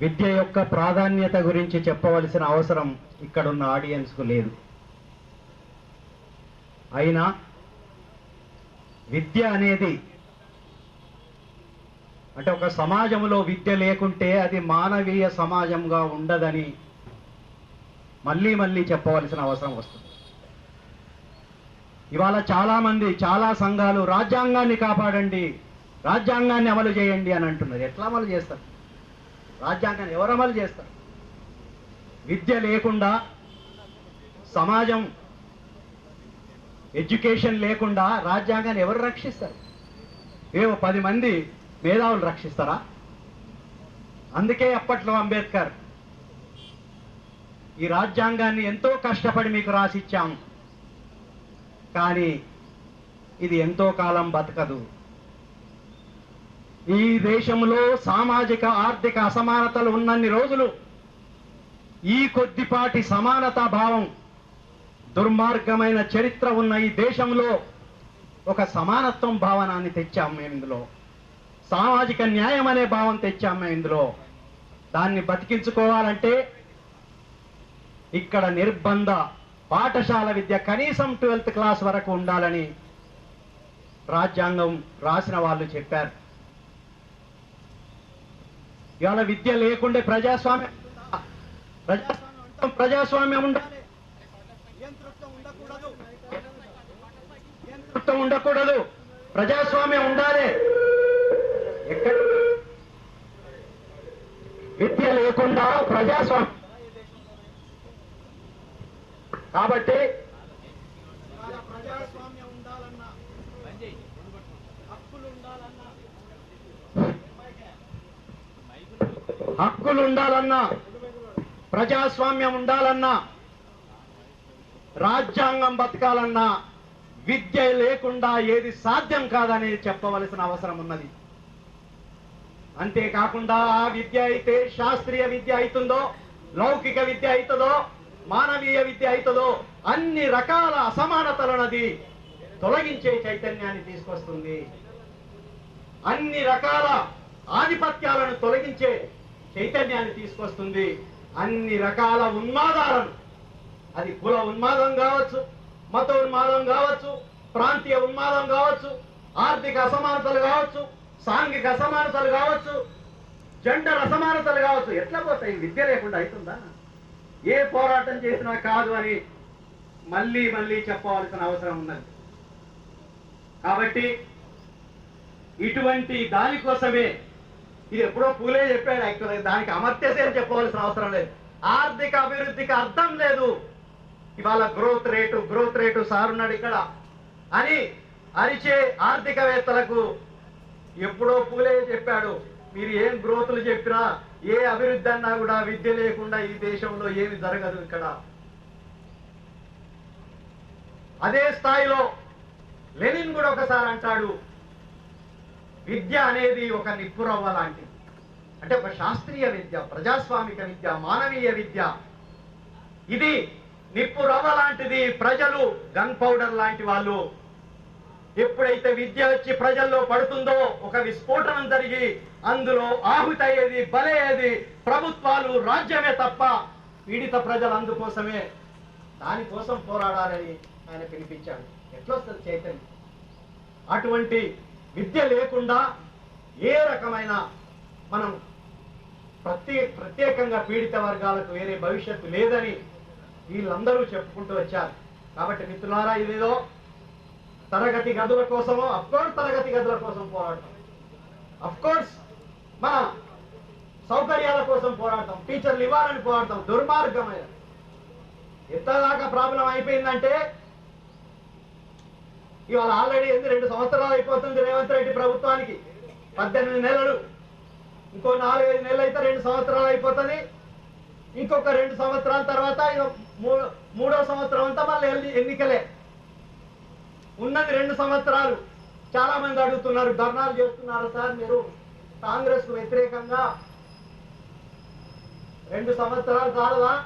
విద్య యొక్క ప్రాధాన్యత గురించి చెప్పవలసిన అవసరం ఇక్కడున్న ఆడియన్స్కు లేదు. అయినా విద్య అనేది అంటే ఒక సమాజంలో విద్య లేకుంటే అది మానవీయ సమాజంగా ఉండదని మళ్ళీ మళ్ళీ చెప్పవలసిన అవసరం వస్తుంది. ఇవాళ చాలా మంది చాలా సంఘాలు రాజ్యాంగాన్ని కాపాడండి రాజ్యాంగాన్ని అమలు చేయండి అని అంటున్నారు. ఎట్లా అమలు చేస్తారు? రాజ్యాంగాన్ని ఎవరు అమలు చేస్తారు? విద్య లేకుండా సమాజం ఎడ్యుకేషన్ లేకుండా రాజ్యాంగాన్ని ఎవరు రక్షిస్తారు? మేము పది మంది మేధావులు రక్షిస్తారా? అందుకే అప్పట్లో అంబేద్కర్ ఈ రాజ్యాంగాన్ని ఎంతో కష్టపడి మీకు రాసిచ్చాం. కానీ ఇది ఎంతో కాలం బతకదు. ఈ దేశంలో సామాజిక ఆర్థిక అసమానతలు ఉన్నన్ని రోజులు ఈ కొద్దిపాటి సమానతా భావం దుర్మార్గమైన చరిత్ర ఉన్న ఈ దేశంలో ఒక సమానత్వం భావనాన్ని తెచ్చాం మేము ఇందులో. సామాజిక న్యాయం అనే భావం తెచ్చాం మేము ఇందులో. దాన్ని బతికించుకోవాలంటే ఇక్కడ నిర్బంధ పాఠశాల విద్య కనీసం ట్వెల్త్ క్లాస్ వరకు ఉండాలని రాజ్యాంగం రాసిన వాళ్ళు చెప్పారు. ఇవాళ విద్య లేకుండే ప్రజాస్వామ్యం. ప్రజాస్వామ్యం ప్రజాస్వామ్యం ఉండాలి. ఉండకూడదు నియంతృత్వం ఉండకూడదు? ప్రజాస్వామ్యం ఉండాలి. ఎక్కడ? విద్య లేకుండా ప్రజాస్వామ్యం. కాబట్టి ప్రజాస్వామ్యం ఉండాలన్నా హక్కులు ఉండాలన్నా హక్కులు ఉండాలన్నా ప్రజాస్వామ్యం ఉండాలన్నా రాజ్యాంగం బతకాలన్నా విద్య లేకుండా ఏది సాధ్యం కాదని చెప్పవలసిన అవసరం ఉన్నది అంతేకాకుండా ఆ విద్య అయితే శాస్త్రీయ విద్య అవుతుందో లౌకిక విద్య అవుతుందో మానవీయ విద్య అవుతుందో అన్ని రకాల అసమానతలనది తొలగించే చైతన్యాన్ని తీసుకొస్తుంది. అన్ని రకాల ఆధిపత్యాలను తొలగించే చైతన్యాన్ని తీసుకొస్తుంది. అన్ని రకాల ఉన్మాదాలను. అది కుల ఉన్మాదం కావచ్చు మత ఉన్మాదం కావచ్చు ప్రాంతీయ ఉన్మాదం కావచ్చు ఆర్థిక అసమానతలు కావచ్చు సాంఘిక అసమానతలు కావచ్చు జెండర్ అసమానతలు కావచ్చు. ఎట్లా పోతాయి? విద్య లేకుండా అవుతుందా? ఏ పోరాటం చేసినా కాదు అని మళ్ళీ మళ్ళీ చెప్పవలసిన అవసరం ఉన్నది. కాబట్టి ఇటువంటి దానికోసమే ఇది ఎప్పుడో పూలే చెప్పాడు యాక్చువల్గా. దానికి అమర్త్యసేని చెప్పవలసిన అవసరం లేదు. ఆర్థిక అభివృద్ధికి అర్థం లేదు. ఇవాళ growth rate growth rate sir ఉన్నాడు ఇక్కడ. అని అరిచే ఆర్థికవేత్తలకు ఎప్పుడో పూలే చెప్పాడు. మీరు ఏం గ్రోత్లు చెప్పినా ఏ అభివృద్ధి అన్నా కూడా విద్య లేకుండా ఈ దేశంలో ఏమి జరగదు ఇక్కడ. అదే స్థాయిలో లెనిన్ కూడా ఒకసారి అంటాడు. విద్య అనేది ఒక నిప్పురవ్వ లాంటిది. అంటే ఒక శాస్త్రీయ విద్య ప్రజాస్వామిక విద్య మానవీయ విద్య. ఇది నిప్పు రవ్వ లాంటిది. ప్రజలు గన్ పౌడర్ లాంటి వాళ్ళు. ఎప్పుడైతే విద్య వచ్చి ప్రజల్లో పడుతుందో ఒక విస్ఫోటనం జరిగి అందులో ఆహుతయ్యేది బలయ్యేది ప్రభుత్వాలు రాజ్యమే తప్ప పీడిత ప్రజలు అందుకోసమే దానికోసం పోరాడాలని ఆయన పిలిపించాడు. ఎట్లొస్తుంది చైతన్యం? అటువంటి విద్య లేకుండా ఏ రకమైన మనం ప్రత్యే ప్రత్యేకంగా పీడిత వర్గాలకు వేరే భవిష్యత్తు లేదని వీళ్ళందరూ చెప్పుకుంటూ వచ్చారు. కాబట్టి మిత్రులారా ఇదేదో తరగతి గదుల కోసమో అఫ్కోర్స్ తరగతి గదుల కోసం పోరాడతాం అఫ్కోర్స్ మన సౌకర్యాల కోసం పోరాడతాం టీచర్లు ఇవ్వాలని పోరాడతాం దుర్మార్గమైన. ఎంతదాకా ప్రాబ్లం అయిపోయిందంటే ఇవాళ ఆల్రెడీ ఎందుకు రెండు సంవత్సరాలు అయిపోతుంది రేవంత్ రెడ్డి ప్రభుత్వానికి. పద్దెనిమిది నెలలు. ఇంకో నాలుగైదు నెలలు అయితే రెండు సంవత్సరాలు అయిపోతుంది. ఇంకొక రెండు సంవత్సరాల తర్వాత మూ- మూడో సంవత్సరం అంతా మళ్ళీ ఎన్నికలే. ఉన్నది రెండు సంవత్సరాలు. చాలా మంది అడుగుతున్నారు ధర్నాలు చేస్తున్నారు సార్ మీరు. కాంగ్రెస్ వ్యతిరేకంగా రెండు సంవత్సరాలు చాలదా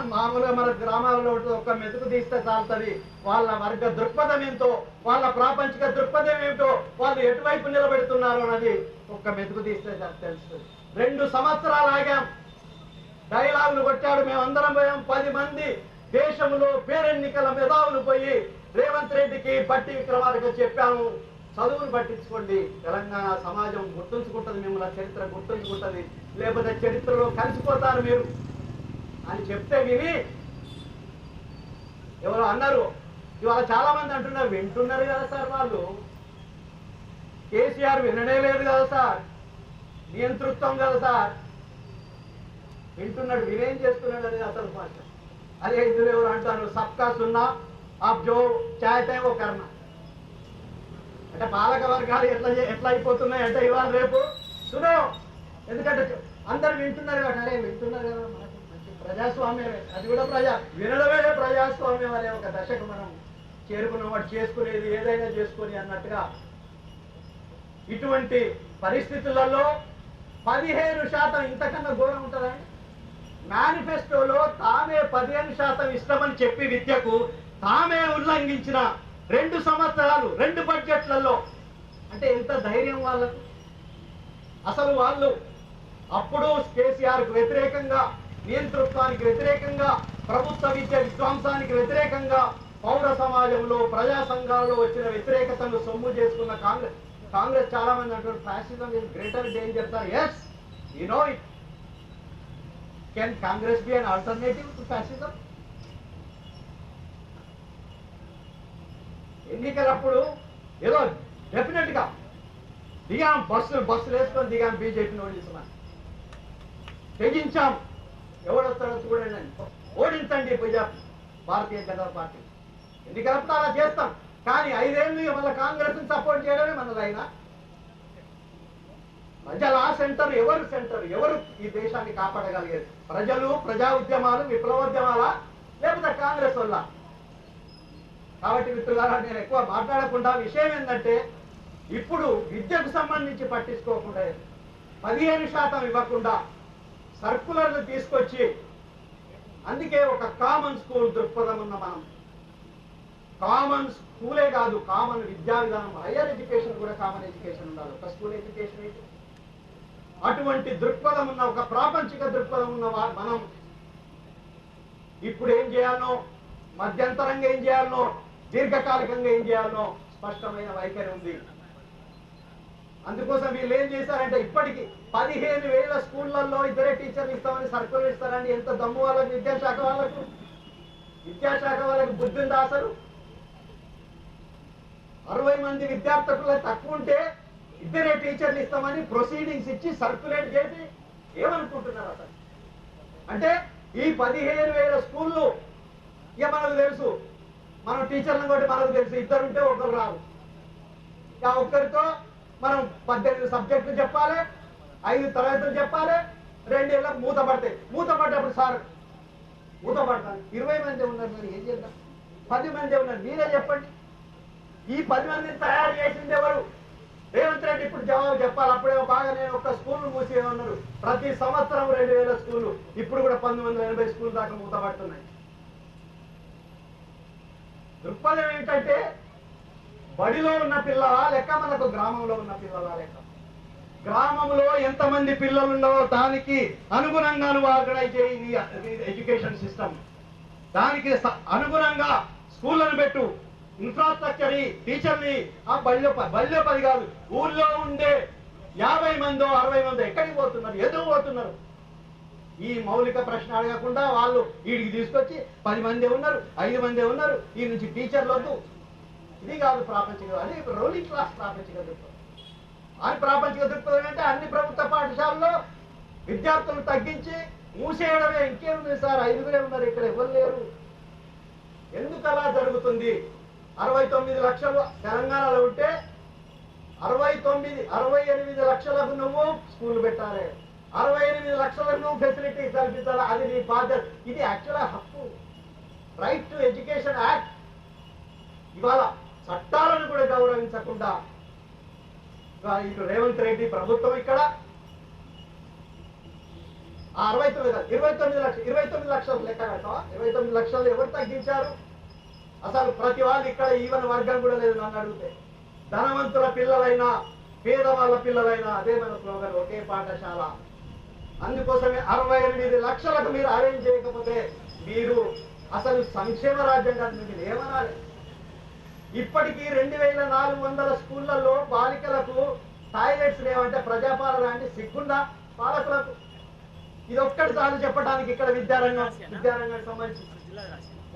మామూలుగా మన గ్రామాలలో ఒక మెతుకు తీస్తే చాలుతుంది. వాళ్ళ వర్గ దృక్పథం ఏంటో వాళ్ళ ప్రాపంచిక దృక్పథం ఏమిటో వాళ్ళు ఎటువైపు నిలబెడుతున్నారు అన్నది ఒక్క మెతుకు తీస్తే తెలుస్తుంది రెండు సంవత్సరాలు ఆగాం. డైలాగులు కొట్టాడు మేమందరం పోయాం. పది మంది దేశంలో పేరెన్నికల మెదావులు పోయి రేవంత్ రెడ్డికి బట్టి విక్రమార్క చెప్పాము. చదువును పట్టించుకోండి. తెలంగాణ సమాజం గుర్తుంచుకుంటుంది మిమ్మల్ని చరిత్ర గుర్తుంచుకుంటుంది. లేకపోతే చరిత్రలో కలిసిపోతారు మీరు. అని చెప్తే విని ఎవరు అన్నారు. ఇవాళ చాలా మంది అంటున్నారు వింటున్నారు కదా సార్ వాళ్ళు. కేసీఆర్ వినడే లేదు కదా సార్. నియంతృత్వం కదా సార్. వింటున్నాడు వినేం చేస్తున్నాడు అనేది అసలు భాష అదే ఇందులో ఎవరు అంటారు సబ్కా సున్నా ఆప్ జో చాయతే ఓ కర్మ. అంటే పాలక వర్గాలు ఎట్లా ఎట్లా అయిపోతున్నాయి అంటే ఇవాళ రేపు. సునో ఎందుకంటే అందరు వింటున్నారు కాబట్టి అరే వింటున్నారు కదా ప్రజాస్వామ్యమే. అది కూడా ప్రజా వినడమే ప్రజాస్వామ్యం అనే ఒక దశకు మనం చేరుకున్న. వాడు చేసుకునేది ఏదైనా చేసుకొని అన్నట్టుగా ఇటువంటి పరిస్థితులలో పదిహేను శాతం ఇంతకన్నా ఘోరం ఉంటుందండి మేనిఫెస్టోలో తామే పదిహేను శాతం ఇష్టమని చెప్పి విద్యకు తామే ఉల్లంఘించిన రెండు సంవత్సరాలు రెండు బడ్జెట్లలో. అంటే ఎంత ధైర్యం వాళ్ళకు? అసలు వాళ్ళు అప్పుడు కేసీఆర్కు వ్యతిరేకంగా నియంతృత్వానికి వ్యతిరేకంగా ప్రభుత్వ విద్య విధ్వంసానికి వ్యతిరేకంగా పౌర సమాజంలో ప్రజా సంఘాలలో వచ్చిన వ్యతిరేకతను సొమ్ము చేసుకున్న కాంగ్రెస్. కాంగ్రెస్ చాలా మంది అంటారు fascism is greater danger sir yes you know it can Congress be an alternative to fascism ఎన్నికలప్పుడు ఏదో డెఫినెట్గా దిగాం బస్సులు బస్సులు వేసుకొని దిగాం బీజేపీని ఓడిస్తున్నాం తెగించాం. ఓడించండి బిజెపి? భారతీయ జనతా పార్టీ. ఎన్నికలప్పుడు అలా చేస్తాం. కానీ ఐదేళ్ళు మళ్ళీ కాంగ్రెస్ సపోర్ట్ చేయడమే మనదైనా ప్రజల సెంటర్ ఎవరు సెంటర్ ఎవరు ఈ దేశాన్ని కాపాడగలిగేది ప్రజలు ప్రజా ఉద్యమాలు విప్లవోద్యమాల లేకపోతే కాంగ్రెస్ వల్ల కాబట్టి మిత్రులారా నేను ఎక్కువ మాట్లాడకుండా విషయం ఏంటంటే ఇప్పుడు విద్యకు సంబంధించి పట్టించుకోకుండా పదిహేను శాతం ఇవ్వకుండా సర్కులర్లు తీసుకొచ్చి అందుకే ఒక కామన్ స్కూల్ దృక్పథం ఉన్న మనం. కామన్ స్కూలే కాదు కామన్ విద్యా విధానం. హయ్యర్ ఎడ్యుకేషన్ కూడా కామన్ ఎడ్యుకేషన్ ఉండాలి. ఒక స్కూల్ ఎడ్యుకేషన్ అయితే. అటువంటి దృక్పథం ఉన్న ఒక ప్రాపంచిక దృక్పథం ఉన్న మనం ఇప్పుడు ఏం చేయాలనో మధ్యంతరంగా ఏం చేయాలనో దీర్ఘకాలికంగా ఏం చేయాలనో స్పష్టమైన వైఖరి ఉంది. అందుకోసం వీళ్ళు ఏం చేశారంటే ఇప్పటికి పదిహేను వేల స్కూళ్ళల్లో ఇద్దరే టీచర్లు ఇస్తామని సర్కులు ఇస్తారని ఎంత దమ్ము వాళ్ళకు విద్యాశాఖ వాళ్ళకు? విద్యాశాఖ వాళ్ళకు బుద్ధి ఉందా అసలు? అరవై మంది విద్యార్థులకు తక్కువ ఉంటే ఇద్దరే టీచర్లు ఇస్తామని ప్రొసీడింగ్స్ ఇచ్చి సర్క్యులేట్ చేసి ఏమనుకుంటున్నారు అసలు? అంటే ఈ పదిహేను వేల స్కూళ్ళు ఇక మనకు తెలుసు మనం టీచర్లను కూడా మనకు తెలుసు ఇద్దరు ఉంటే ఒకరు రావు ఇక ఒక్కరితో మనం పద్దెనిమిది సబ్జెక్టులు చెప్పాలి ఐదు తరగతులు చెప్పాలి రెండేళ్ళకి మూత పడతాయి మూత పడ్డప్పుడు సార్ మూత పడతాను ఇరవై మంది ఉన్నారు మీరు ఏం చేద్దాం? పది మంది ఉన్నారు మీరే చెప్పండి. ఈ పది మందిని తయారు చేసింది ఎవరు? రేవంత్ రెడ్డి ఇప్పుడు జవాబు చెప్పాలి. అప్పుడే బాగా నేను ఒక స్కూల్ మూసేయమన్నారు ఉన్నారు ప్రతి సంవత్సరం రెండు వేల స్కూళ్ళు ఇప్పుడు కూడా పంతొమ్మిది వందల ఎనభై స్కూల్ దాకా మూతపడుతున్నాయి దృక్పథం ఏంటంటే బడిలో ఉన్న పిల్లలా లెక్క మనకు గ్రామంలో ఉన్న పిల్లల లెక్క? గ్రామంలో ఎంతమంది పిల్లలు దానికి అనుగుణంగా నువ్వు ఆర్గనైజ్ చేయి నీ ఎడ్యుకేషన్ సిస్టమ్. దానికి అనుగుణంగా స్కూళ్ళను పెట్టు. ఇన్ఫ్రాస్ట్రక్చర్ టీచర్ని ఆ బళ్ళో ప- బళ్ళో పది కాదు. ఊళ్ళో ఉండే యాభై మందో అరవై మందో ఎక్కడికి పోతున్నారు? ఎదురు పోతున్నారు. ఈ మౌలిక ప్రశ్న అడగకుండా వాళ్ళు వీడికి తీసుకొచ్చి పది మంది ఉన్నారు ఐదు మంది ఉన్నారు. ఈ నుంచి టీచర్లు వద్దు. ఇది కాదు ప్రాపంచిక అది రూలింగ్ క్లాస్ ప్రాపంచిక దృక్పథం. అని ప్రాపంచిక దృక్పథం అంటే అన్ని ప్రభుత్వ పాఠశాలలో విద్యార్థులు తగ్గించి మూసేయడమే. ఇంకేముంది సార్? ఐదుగురే ఉన్నారు ఇక్కడ ఎవరు లేరు? ఎందుకు అలా జరుగుతుంది? అరవై తొమ్మిది లక్షలు తెలంగాణలో ఉంటే అరవై తొమ్మిది అరవై ఎనిమిది లక్షలకు నువ్వు స్కూల్ పెట్టాలి. అరవై ఎనిమిది లక్షలకు నువ్వు ఫెసిలిటీ కల్పించాలి. అది నీ బాధ్యత. ఇది యాక్చువల్గా హక్కు. రైట్ టు ఎడ్యుకేషన్ యాక్ట్ ఇవాళ చట్టాలను కూడా గౌరవించకుండా. ఇటు రేవంత్ రెడ్డి ప్రభుత్వం ఇక్కడ. అరవై తొమ్మిది ఇరవై తొమ్మిది లక్షలు ఇరవై తొమ్మిది లక్షలు లెక్క కడతావా ఇరవై తొమ్మిది లక్షలు ఎవరు తగ్గించారు? అసలు ప్రతి వాళ్ళు ఇక్కడ ఈవెన్ వర్గం కూడా లేదు నన్ను అడిగితే. ధనవంతుల పిల్లలైనా పేదవాళ్ళ పిల్లలైనా అదే మన స్లోగన్ ఒకే పాఠశాల. అందుకోసమే అరవై ఎనిమిది లక్షలకు మీరు అరేంజ్ చేయకపోతే మీరు అసలు సంక్షేమ రాజ్యం కాదు ఏమనాలి? ఇప్పటికీ రెండు వేల నాలుగు వందల స్కూళ్ళల్లో బాలికలకు టాయిలెట్స్ లేవంటే ప్రజాపాలన అంటే సిగ్గుందా? పాలకులకు? ఇది ఒక్కటి సార్లు చెప్పడానికి ఇక్కడ విద్యారంగం విద్యారంగానికి సంబంధించి.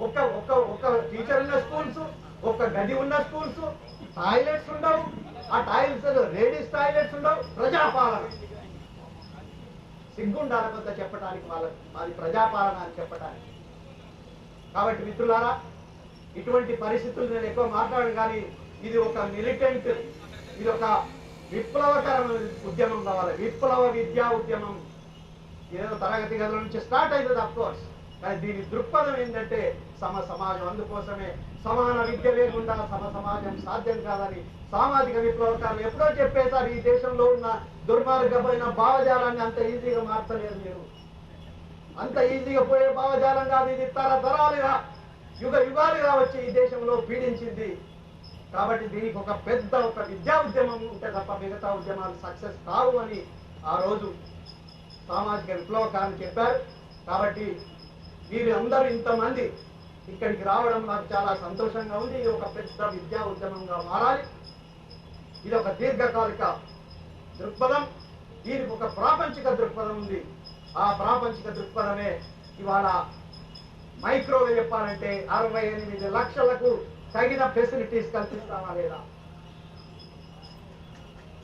ఒక ఒక ఒక టీచర్ ఉన్న స్కూల్స్ ఒక గది ఉన్న స్కూల్స్ టాయిలెట్స్ ఉండవు. ఆ టాయిలెట్స్ లేడీస్ టాయిలెట్స్ ఉండవు. ప్రజాపాలన. సిగ్గుండాలి కొంత చెప్పడానికి వాళ్ళకి అది ప్రజాపాలన అని చెప్పడానికి కాబట్టి మిత్రులారా ఇటువంటి పరిస్థితులు నేను ఎక్కువ మాట్లాడను కానీ ఇది ఒక మిలిటెంట్ ఇది ఒక విప్లవకరమైన ఉద్యమం కావాలి. విప్లవ విద్యా ఉద్యమం. ఏదో తరగతి గదుల నుంచి స్టార్ట్ అవుతుంది అఫ్కోర్స్ కానీ దీని దృక్పథం ఏంటంటే సమ సమాజం. అందుకోసమే సమాన విద్య లేకుండా సమ సమాజం సాధ్యం కాదని సామాజిక విప్లవకారులు ఎప్పుడో చెప్పేశారు ఈ దేశంలో ఉన్న దుర్మార్గమైన భావజాలాన్ని అంత ఈజీగా మార్చలేదు మీరు. అంత ఈజీగా పోయే భావజాలం కాదు ఇది తరతరాలుగా యుగ యుగాలుగా వచ్చి ఈ దేశంలో పీడించింది. కాబట్టి దీనికి ఒక పెద్ద ఒక విద్యా ఉద్యమం ఉంటే తప్ప మిగతా ఉద్యమాలు సక్సెస్ కావు అని ఆ రోజు సామాజిక విప్లవకారులు చెప్పారు. కాబట్టి మీరు అందరూ ఇంతమంది ఇక్కడికి రావడం నాకు చాలా సంతోషంగా ఉంది. ఇది ఒక పెద్ద విద్యా ఉద్యమంగా మారాలి. ఇది ఒక దీర్ఘకాలిక దృక్పథం. దీనికి ఒక ప్రాపంచిక దృక్పథం ఉంది. ఆ ప్రాపంచిక దృక్పథమే ఇవాళ మైక్రోగా చెప్పాలంటే అరవై ఎనిమిది లక్షలకు తగిన ఫెసిలిటీస్ కల్పిస్తామా లేదా?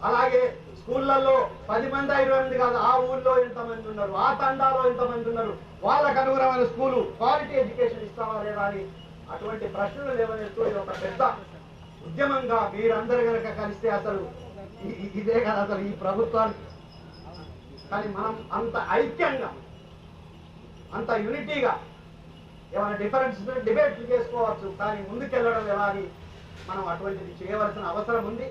అలాగే స్కూళ్ళల్లో పది మంది ఇరవై మంది కాదు ఆ ఊళ్ళో ఎంతమంది ఉన్నారు ఆ తండాలో ఎంతమంది ఉన్నారు. వాళ్ళకు అనుగుణమైన స్కూలు క్వాలిటీ ఎడ్యుకేషన్ ఇస్తామా లేదా అని అటువంటి ప్రశ్నలు లేవనెత్తూ ఇది ఒక పెద్ద ఉద్యమంగా మీరందరూ కనుక కలిస్తే అసలు ఇదే కదా అసలు ఈ ప్రభుత్వాలు కానీ మనం అంత ఐక్యంగా అంత యూనిటీగా ఏమైనా డిఫరెన్స్ డిబేట్లు చేసుకోవచ్చు. కానీ ముందుకెళ్ళడం ఎలా అని మనం అటువంటిది చేయవలసిన అవసరం ఉంది.